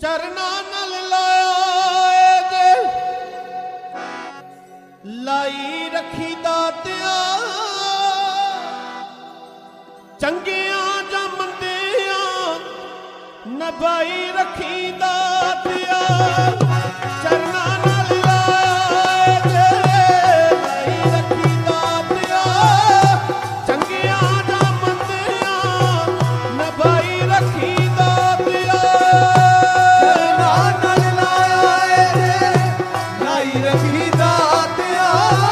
ਚਰਨਾਂ ਨਾਲ ਲਾਇਆ ਜੇ ਲਾਈ ਰੱਖੀ ਦਾਤਿਆ। ਚੰਗਿਆਂ ਜਾਂ ਮੰਦਿਆਂ ਨਭਾਈ ਰੱਖੀ ਸ਼੍ਰੀ ਦਾਤਿਆ